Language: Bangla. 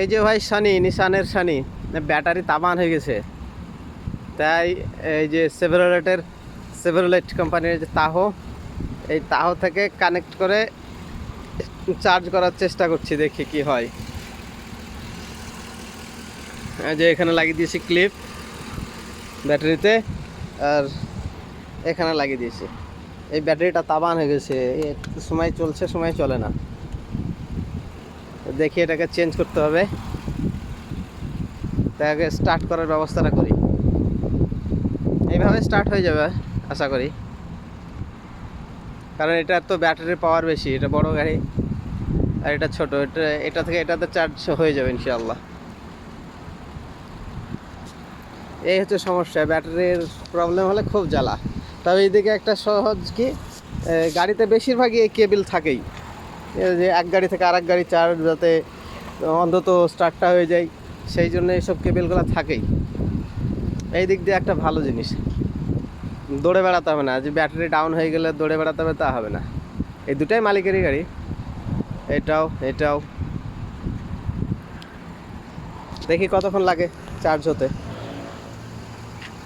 এই যে ভাই সানি, নিশানের সানি ব্যাটারি তামান হয়ে গেছে। তাই এই যে সেভেরোলেটের সেভেরোলেট কোম্পানির যে তাহো এই তাহো থেকে কানেক্ট করে চার্জ করার চেষ্টা করছি, দেখি কি হয়। যে এখানে লাগিয়ে দিয়েছি ক্লিপ ব্যাটারিতে, আর এখানে লাগিয়ে দিয়েছি। এই ব্যাটারিটা তাবান হয়ে গেছে সময় চলছে, সময় চলে না। দেখি এটাকে চেঞ্জ করতে হবে। তাকে স্টার্ট করার ব্যবস্থাটা করি। এইভাবে স্টার্ট হয়ে যাবে, আশা করি। কারণ এটা তো ব্যাটারির পাওয়ার বেশি, এটা বড় গাড়ি, আর এটা ছোট, এটা এটা থেকে এটাতে চার্জ হয়ে যাবে ইনশাআল্লাহ। এই হচ্ছে সমস্যা, ব্যাটারির প্রবলেম হলে খুব জ্বালা। তবে এইদিকে একটা সহজ কি গাড়িতে বেশিরভাগই এই কেবিল থাকেই। যে এক গাড়ি থেকে আরেক গাড়ি চার্জ যাতে অন্তত স্টার্টটা হয়ে যায়, সেই জন্য এইসব কেবেলগুলো থাকেই। এই দিক দিয়ে একটা ভালো জিনিস। দৌড়ে বেড়াতে হবে না, যে ব্যাটারি ডাউন হয়ে গেলে দৌড়ে বেড়াতে হবে, তা হবে না। এই দুটাই মালিকেরই গাড়ি। এটাও এটাও। দেখি কতক্ষণ লাগে চার্জ হতে।